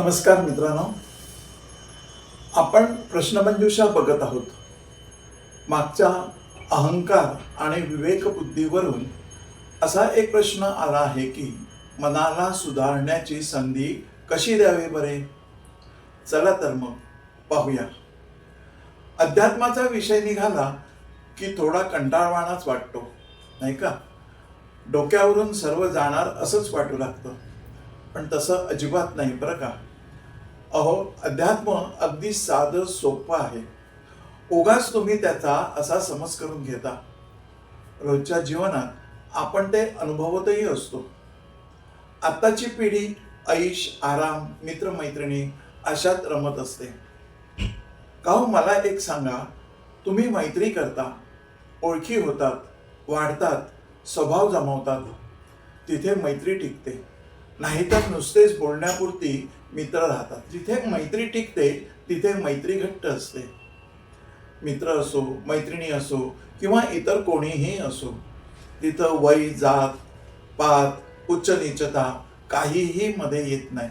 नमस्कार मित्रांनो. आपण प्रश्नमंजुषा बघत आहोत. मागच्या अहंकार आणि विवेकबुद्धीवरून असा एक प्रश्न आला आहे की मनाला सुधारण्याची संधी कशी द्यावी बरे? चला तर मग पाहूया. अध्यात्माचा विषय निघाला की थोडा कंटाळवाणाच वाटतो नाही का? डोक्यावरून सर्व जाणार असंच वाटू लागतं. पण तसं अजिबात नाही बरं का? अहो अध्यात्म अगदी साधं सोपं आहे. उगाच तुम्ही त्याचा असा समज करून घेता. रोजच्या जीवनात आपण ते अनुभवतही असतो. आत्ताची पिढी ऐश आराम मित्रमैत्रिणी अशात रमत असते. का हो, मला एक सांगा. तुम्ही मैत्री करता ओळखी होतात वाढतात स्वभाव जमवतात. तिथे मैत्री टिकते. नाहीतर नुसतेच बोलण्यापुरती मित्र राहतात. जिथे मैत्री टिकते तिथे मैत्री घट्ट असते. मित्र असो मैत्रिणी असो किंवा इतर कोणीही असो तिथं वय जात पात उच्च नीचता काहीही मध्ये येत नाही.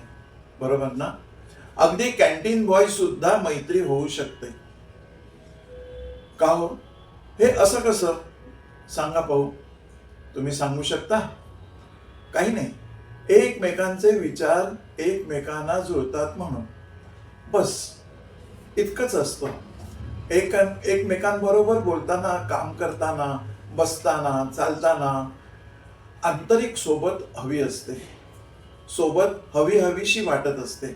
बरोबर ना? अगदी कॅन्टीन बॉय सुद्धा मैत्री होऊ शकते. का हो? हे असं कसं? सांगा पाहू. तुम्ही सांगू शकता? काही नाही. एकमेकांचे विचार एकमेकांना जुळतात म्हणून. बस इतकंच असतं. एक एकमेकांबरोबर बोलताना काम करताना बसताना चालताना आंतरिक सोबत हवी असते. सोबत हवी हवीशी वाटत असते.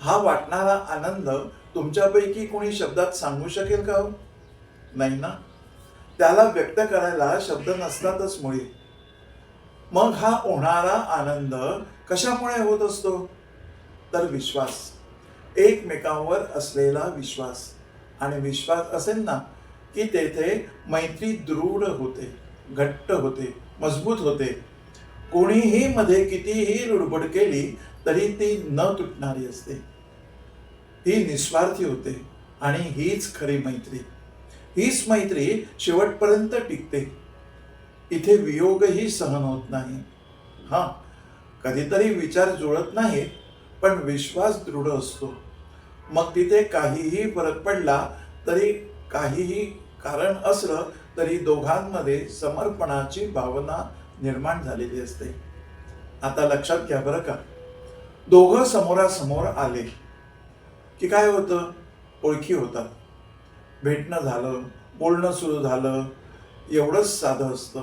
हा वाटणारा आनंद तुमच्यापैकी कोणी शब्दात सांगू शकेल का हो? नाही ना? त्याला व्यक्त करायला शब्द नसतातच मुळे. मग हा होणारा आनंद कशामुळे होत असतो? तर विश्वास. एकमेकांवर असलेला विश्वास. आणि विश्वास असेल ना की तेथे मैत्री दृढ होते घट्ट होते मजबूत होते. कोणीही मध्ये कितीही रुडबड केली तरी ती न तुटणारी असते. ही निस्वार्थी होते आणि हीच खरी मैत्री. हीच मैत्री शेवटपर्यंत टिकते. इथे वियोगही सहन होत नाही. हां कधीतरी विचार जुळत नाहीत पण विश्वास दृढ असतो. मग तिथे काहीही फरक पडला तरी काहीही कारण असलं तरी दोघांमध्ये समर्पणाची भावना निर्माण झालेली असते. आता लक्षात घ्या बरं का. दोघं समोरासमोर आले की काय होतं? ओळखी होतात. भेटणं झालं बोलणं सुरू झालं एवढंच साधं असतं.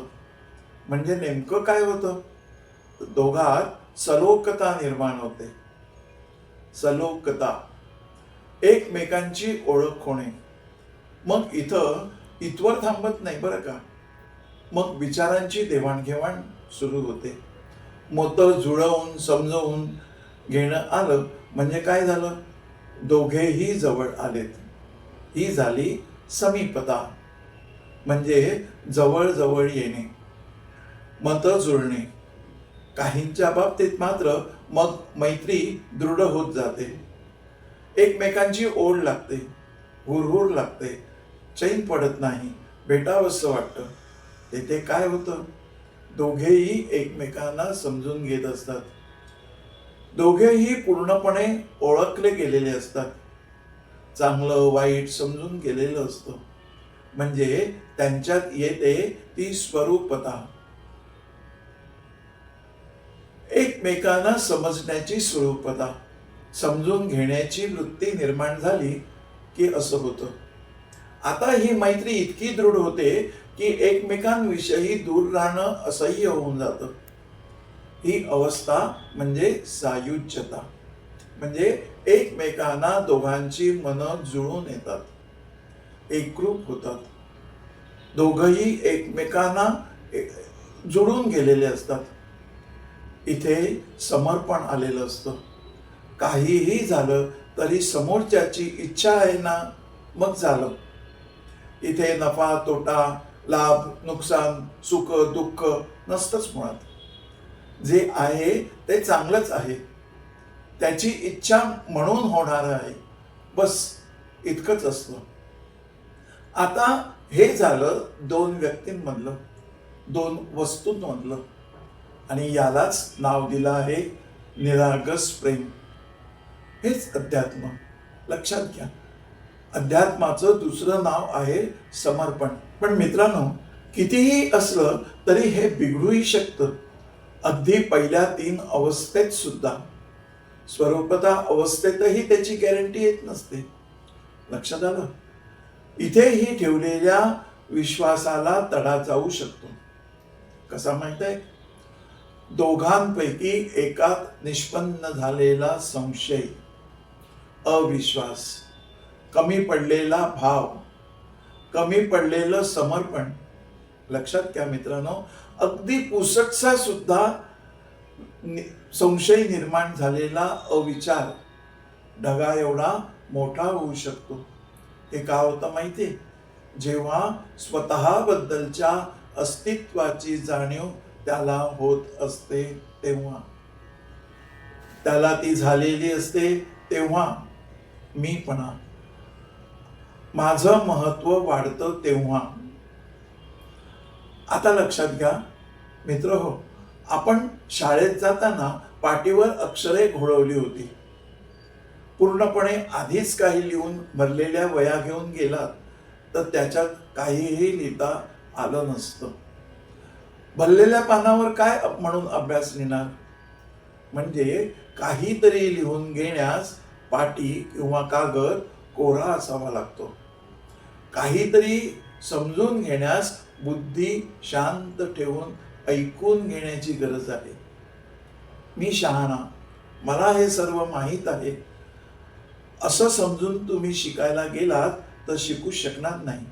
म्हणजे नेमकं काय होतं? दोघात सलोकता निर्माण होते. सलोकता. एकमेकांची ओळख होणे. मग इथं इथवर थांबत नाही बरं का? मग विचारांची देवाणघेवाण सुरू होते. मत जुळवून समजवून घेणं आलं. म्हणजे काय झालं? दोघेही जवळ आलेत. ही झाली समीपता. म्हणजे जवळजवळ येणे. मतं जुळणे. काहींच्या बाबतीत मात्र मग मैत्री दृढ होत जाते. एकमेकांची ओढ लागते हुरहुर लागते चैन पडत नाही भेटावंसं वाटतं. तेथे काय होतं? दोघेही एकमेकांना समजून घेत असतात. दोघेही पूर्णपणे ओळखले गेलेले असतात. चांगलं वाईट समजून गेलेलं असतं. म्हणजे त्यांच्यात येते ती स्वरूपता. एकमेकांना समजण्याची स्वरूपता. समजून घेण्याची वृत्ती निर्माण झाली की असं होतं. आता ही मैत्री इतकी दृढ होते की एकमेकांविषयी दूर राहणं असह्य होऊन जातं. ही अवस्था म्हणजे सायुज्यता. म्हणजे एकमेकांना दोघांची मनं जुळून येतात. एकरूप होतात. दोघही एकमेकांना जुळून गेलेले असतात. इथे समर्पण आलेलं असतं. काहीही झालं तरी समोरच्याची इच्छा आहे ना मग झालं. इथे नफा तोटा लाभ नुकसान सुख दुःख नसतंच मुळात. जे आहे ते चांगलंच आहे. त्याची इच्छा म्हणून होणार आहे. बस इतकंच असतं. आता हे झालं दोन व्यक्तींमधलं दोन वस्तूंमधलं. आणि यालाच नाव दिलं आहे निरागस प्रेम. हेच अध्यात्म. लक्षात घ्या. अध्यात्माचं दुसरं नाव आहे समर्पण. पण मित्रांनो कितीही असलं तरी हे बिघडूही शकतं. अगदी पहिल्या तीन अवस्थेत सुद्धा. स्वरूपता अवस्थेतही त्याची गॅरंटी येत नसते. लक्षात आलं? इथेही ठेवलेल्या विश्वासाला तडा जाऊ शकतो. कसा माहीत आहे? दोघांपैकी एकात निष्पन्न झालेला संशय अविश्वास कमी पडलेला भाव कमी पडलेलं समर्पण. लक्षात घ्या मित्रांनो अगदी पुसटसा सुद्धा नि- संशय निर्माण झालेला अविचार ढगा एवढा मोठा होऊ शकतो. हे का होतं माहिती जेव्हा स्वतःबद्दलच्या अस्तित्वाची जाणीव त्याला होत असते तेव्हा. त्याला ती झालेली असते तेव्हा मीपणा माझं महत्त्व वाढतं तेव्हा. आता लक्षात घ्या. मित्र हो आपण शाळेत जाताना पाठीवर अक्षरे घोळवली होती. पूर्णपणे आधीच काही लिहून भरलेल्या वया घेऊन गेलात तर त्याच्यात काहीही लिहिता आलं नसतं. भरलेल्या पानावर काय म्हणून अभ्यास लिहिणार म्हणजे काहीतरी लिहून घेण्यास पाटी किंवा कागद कोरा असावा लागतो. काहीतरी समजून घेण्यास बुद्धी शांत ठेवून ऐकून घेण्याची गरज आहे. मी शहाणा. मला हे सर्व माहीत आहे. असं समजून तुम्ही शिकायला गेलात तर शिकू शकणार नाही.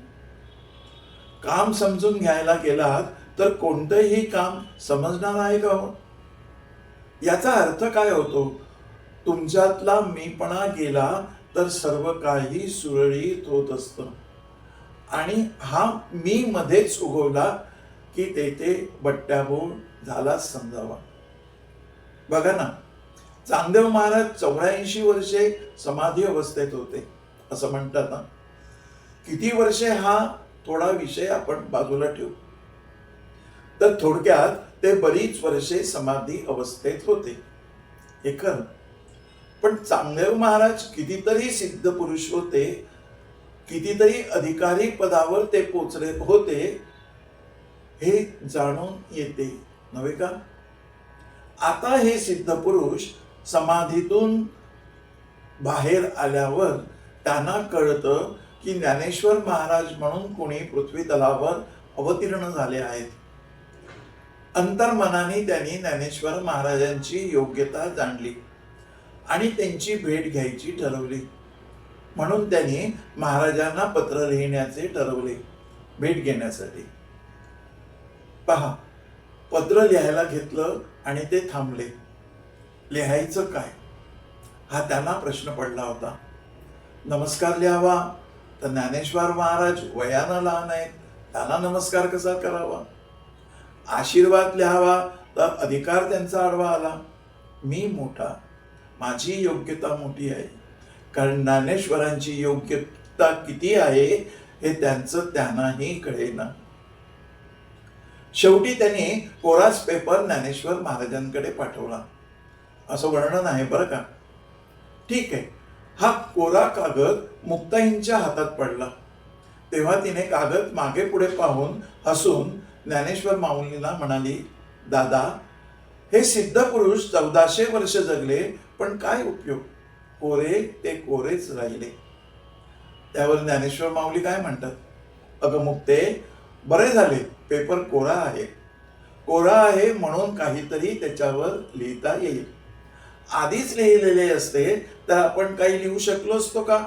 काम समजून घ्यायला गेलात तर कोणतंही काम समजणार आहे का हो? याचा अर्थ काय होतो? तुमच्यातला मीपणा गेला तर सर्व काही सुरळीत होत असतं. आणि हा मी मध्येच उगवला की तेथे बट्ट्याबोळ झाला समजावा. बघा ना चांगदेव महाराज चौऱ्याऐंशी वर्षे समाधी अवस्थेत होते असं म्हणतात ना. किती वर्षे हा थोडा विषय आपण बाजूला ठेवू. तर थोडक्यात ते बरीच वर्षे समाधी अवस्थेत होते. हे खरं पण चांगदेव महाराज कितीतरी सिद्ध पुरुष होते कितीतरी अधिकारी पदावर ते पोचले होते हे जाणून येते. नव्हे का? आता हे सिद्ध पुरुष समाधीतून बाहेर आल्यावर त्यांना कळतं की ज्ञानेश्वर महाराज म्हणून कोणी पृथ्वी तलावर अवतीर्ण झाले आहेत. अंतर्मनाने त्यांनी ज्ञानेश्वर महाराजांची योग्यता जाणली आणि त्यांची भेट घ्यायची ठरवली. म्हणून त्यांनी महाराजांना पत्र लिहिण्याचे ठरवले भेट घेण्यासाठी. पहा पत्र लिहायला घेतलं आणि ते थांबले. लिहायचं काय? हा त्यांना प्रश्न पडला होता. नमस्कार लिहावा. तर ज्ञानेश्वर महाराज वयानं लहान आहेत. त्यांना नमस्कार कसा करावा? आशीर्वाद लिहावा तर अधिकार त्यांचा आडवा आला. मी मोठा. माझी योग्यता मोठी आहे. कारण ज्ञानेश्वरांची योग्यता किती आहे हे त्यांचं त्यांनाही कळेना. शेवटी त्यांनी कोरास पेपर ज्ञानेश्वर महाराजांकडे पाठवला. असं वर्णन आहे बरं का? ठीक आहे. हा कोरा कागद मुक्ताईंच्या हातात पडला. तेव्हा तिने कागद मागे पुढे पाहून हसून ज्ञानेश्वर माऊलीला म्हणाली दादा हे सिद्ध पुरुष चौदाशे वर्ष जगले पण काय उपयोग? कोरे ते कोरेच राहिले. त्यावर ज्ञानेश्वर माऊली काय म्हणतात? अगं मुक्ते बरे झाले पेपर कोरा आहे. कोरा आहे म्हणून काहीतरी त्याच्यावर लिहिता येईल. आधीच लिहिलेले असते तर आपण काही लिहू शकलो असतो का?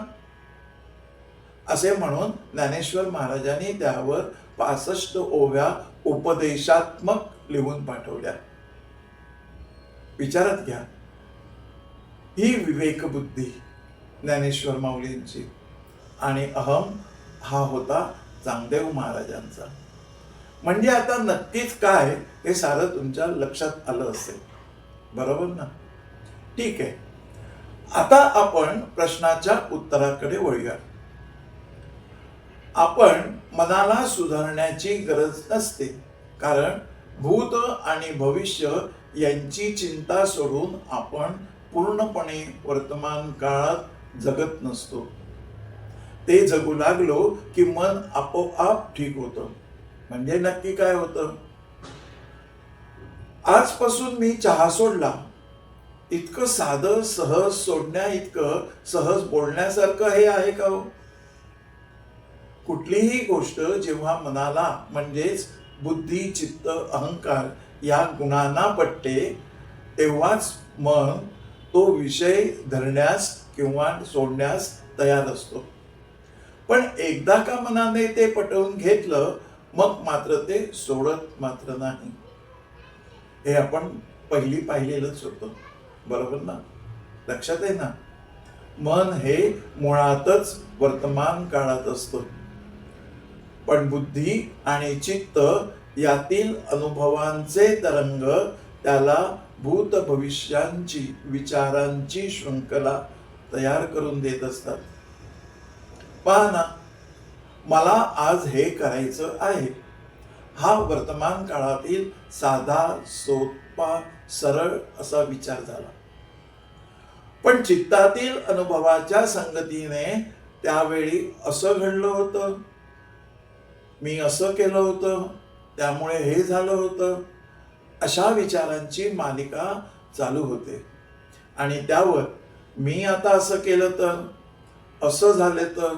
असे म्हणून ज्ञानेश्वर महाराजांनी त्यावर पासष्ट ओव्या उपदेशात्मक लिहून पाठवल्या. विचारात घ्या. ही विवेक बुद्धी ज्ञानेश्वर माऊलींची. आणि अहम हा होता चांगदेव महाराजांचा. म्हणजे आता नक्कीच काय हे सारं तुमच्या लक्षात आलं असेल. बरोबर ना? ठीक आहे. आता आपण प्रश्नाच्या उत्तराकडे वळूया आपण मनाला सुधारण्याची गरज नसते. कारण भूत आणि भविष्य यांची चिंता सोडून आपण पूर्णपणे वर्तमान काळात जगत नसतो. ते जगू लागलो की मन आपोआप ठीक होतं. म्हणजे नक्की काय होतं? आजपासून मी चहा सोडला. इतकं साधं सहज सोडण्या इतकं सहज बोलण्यासारखं हे आहे का हो? कुठलीही गोष्ट जेव्हा मनाला म्हणजेच बुद्धी चित्त अहंकार या गुणांना पटते तेव्हाच मन तो विषय धरण्यास किंवा सोडण्यास तयार असतो. पण एकदा का मनाने ते पटवून घेतलं मग मात्र ते सोडत मात्र नाही. हे आपण पहिली पाहिलेलंच होतं. बरोबर ना? लक्षात आहे ना? मन हे मुळातच वर्तमान काळात असतं. पण बुद्धी आणि चित्त यातील अनुभवांचे तरंग त्याला भूत भविष्यांची विचारांची शृंखला तयार करून देत असतात. पहा ना मला आज हे करायचं आहे. हा वर्तमान काळातील साधा सोपा सरळ असा विचार झाला. पण चित्तातील अनुभवाच्या संगतीने त्यावेळी असं घडलं होतं. मी असं केलं होतं त्यामुळे हे झालं होतं. अशा विचारांची मालिका चालू होते. आणि त्यावर मी आता असं केलं तर असं झाले तर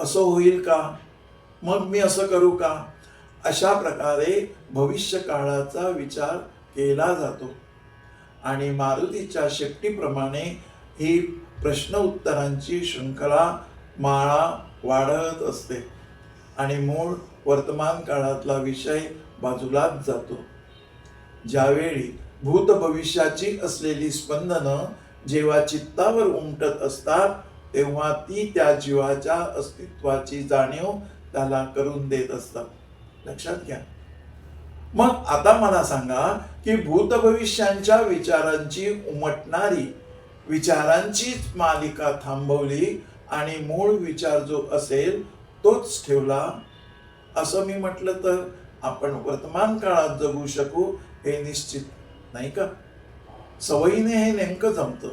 असं होईल का? मग मी असं करू का? अशा प्रकारे भविष्य काळाचा विचार केला जातो. आणि मारुतीच्या शेपटीप्रमाणे ही प्रश्न उत्तरांची शृंखला माळा वाढत असते. आणि मूळ वर्तमान काळातला विषय बाजूलाच जातो. ज्यावेळी भूत भविष्याची असलेली स्पंदनं जेव्हा चित्तावर उमटत असतात तेव्हा ती त्या जीवाच्या अस्तित्वाची जाणीव त्याला करून देत असतात. लक्षात घ्या. मग आता मला सांगा की भूत भविष्यांच्या विचारांची उमटणारी विचारांचीच मालिका थांबवली आणि मूळ विचार जो असेल तोच ठेवला. असं मी म्हटलं तर आपण वर्तमान काळात जगू शकू हे निश्चित नाही का? सवयीने हे नेमकं जमतं.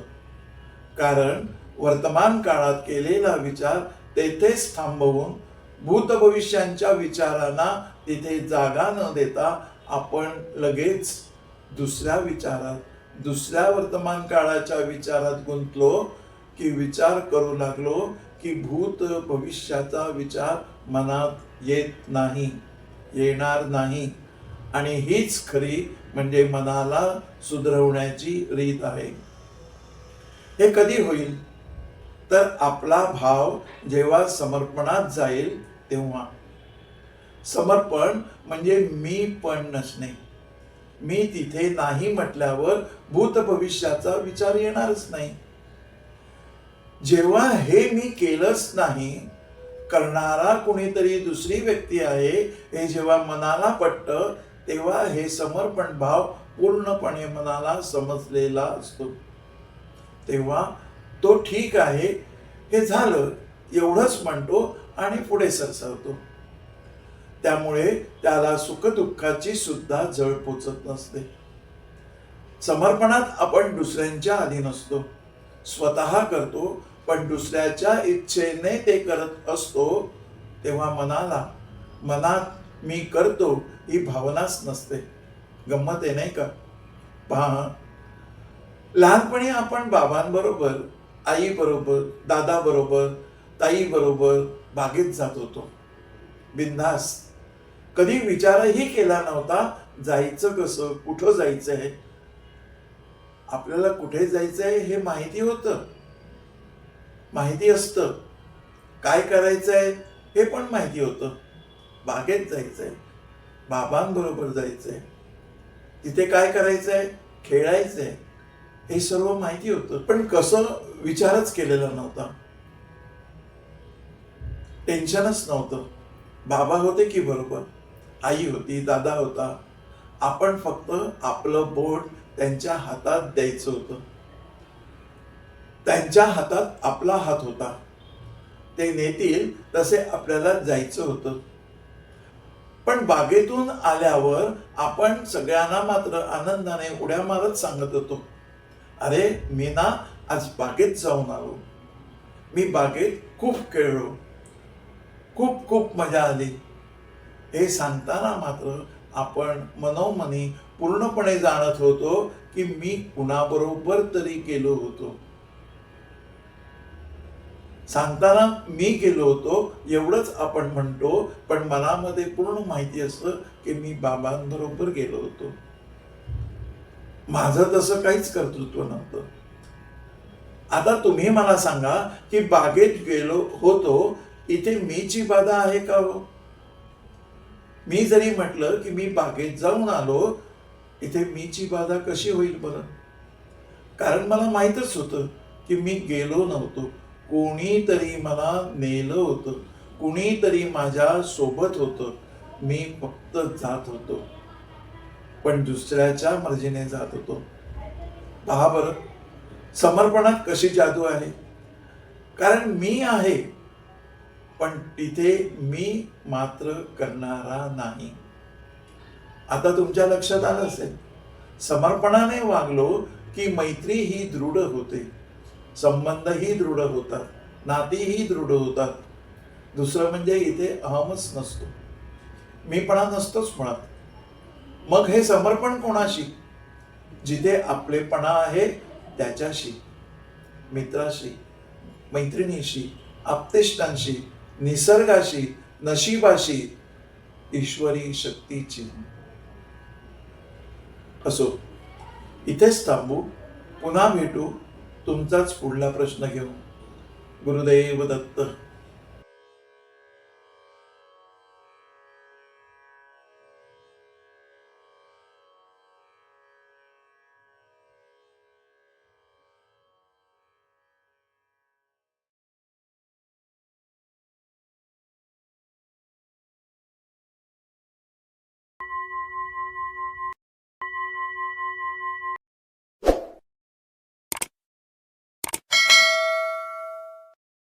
कारण वर्तमान काळात केलेला विचार तेथेच थांबवून भूत भविष्यांच्या विचारांना तिथे जागा न देता आपण लगेच दुसऱ्या विचारात दुसऱ्या वर्तमान काळाच्या विचारात गुंतलो की विचार करू लागलो की भूत भविष्याचा विचार मनात येत नाही येणार नाही. आणि हीच खरी म्हणजे मनाला सुधरवण्याची रीत आहे. हे कधी होईल? तर आपला भाव जेव्हा समर्पणात जाईल तेव्हा. समर्पण म्हणजे मी पण नसणे. मी तिथे नाही म्हटल्यावर भूत भविष्याचा विचार येणारच नाही. जेव्हा हे मी केलंच नाही करणारा कुणीतरी दुसरी व्यक्ती आहे हे जेव्हा मनाला पटतं तेव्हा हे समर्पण भाव पूर्णपणे मनाला समजलेला असतो. तेव्हा तो ठीक आहे हे झालं एवढंच म्हणतो आणि पुढे सरसावतो. त्यामुळे त्याला सुखदुःखाची सुद्धा जळ पोचत नसते. समर्पणात आपण दुसऱ्यांच्या अधीन असतो स्वतः करतो पण दुसऱ्याच्या इच्छेने ते करत असतो तेव्हा मनाला मनात मी करतो ही भावनाच नसते. गंमत आहे नाही का? पहा लहानपणी आपण बाबांबरोबर आई बरोबर दादा बरोबर ताई बरोबर बागेत जात होतो. बिंदास कधी विचारही केला नव्हता जायचं कसं कुठं जायचं आहे आपल्याला कुठे जायचं आहे हे माहिती होतं. माहिती असतं. काय करायचंय हे पण माहिती होतं. बागेत जायचं आहे बाबांबरोबर जायचंय. तिथे काय करायचं आहे खेळायचं आहे हे सर्व माहिती होतं. पण कसं विचारच केलेला नव्हता. टेन्शनच नव्हतं. बाबा होते की बरोबर? आई होती दादा होता. आपण फक्त आपलं बोट त्यांच्या हातात द्यायचं होतं. त्यांच्या हातात आपला हात होता. ते नेतील तसे आपल्याला जायचं होतं. पण बागेतून आल्यावर आपण सगळ्यांना मात्र आनंदाने उड्या मारत सांगत होतो. अरे मी ना आज बागेत जाऊन आलो. मी बागेत खूप खेळलो. खूप खूप मजा आली. हे सांगताना मात्र आपण मनोमनी पूर्णपणे जाणत होतो की मी कुणाबरोबर तरी गेलो होतो. सांगताना मी गेलो होतो एवढंच आपण म्हणतो पण मनामध्ये पूर्ण माहिती असतं की मी बाबांबरोबर गेलो होतो. माझं तसं काहीच कर्तृत्व नव्हतं. आता तुम्ही मला सांगा की बागेत गेलो होतो इथे मीची बाधा आहे का हो? मी जरी म्हटलं की मी बागेत जाऊन आलो इथे मीची बाधा कशी होईल बरं? कारण मला माहीतच होतं की मी गेलो नव्हतो. कोणीतरी मला नेलं होतं. कुणीतरी माझ्या सोबत होतं. मी फक्त जात होतो. पण दुसऱ्याच्या मर्जीने जात होतो. पहा बरं समर्पणात कशी जादू आहे? कारण मी आहे पण तिथे मी मात्र करणारा नाही. आता तुमच्या लक्षात आलं असेल. समर्पणाने वागलो की मैत्री ही दृढ होते. संबंधही दृढ होतात. नातीही दृढ होतात. दुसरं म्हणजे इथे अहमच नसतो. मीपणा नसतोच मुळात मग हे समर्पण कोणाशी? जिथे आपलेपणा आहे त्याच्याशी मित्राशी मैत्रिणीशी आप्तेष्टांशी निसर्गाशी नशिबाशी ईश्वरी शक्तीची. असो. इथेच थांबू पुन्हा भेटू तुमचाच पुढला प्रश्न घेऊन. गुरुदैव दत्त.